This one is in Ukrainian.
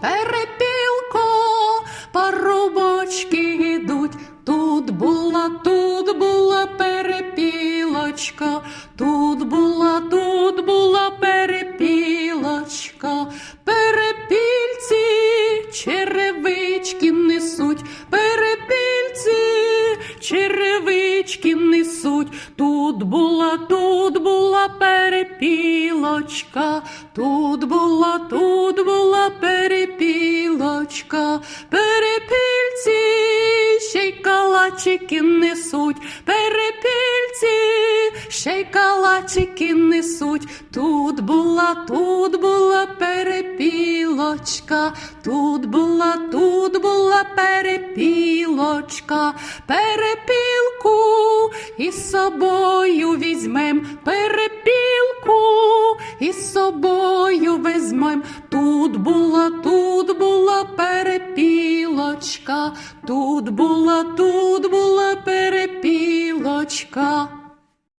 перепілко, парубочки ідуть. Тут була, тут була перепілочка, тут була, тут була перепілочка. Перепільці черевички несуть, перепільці черевички несуть. Тут була, тут була перепілочка, тут була, тут була перепілочка, перепільці ще й калачики несуть, перепільці ще й калачики несуть. Тут була, тут була перепілочка, тут була, тут була перепілочка, перепілку із собою візьмем, перепілку із собою візьмем. Тут була, тут була перепілочка, тут була, тут була перепілочка.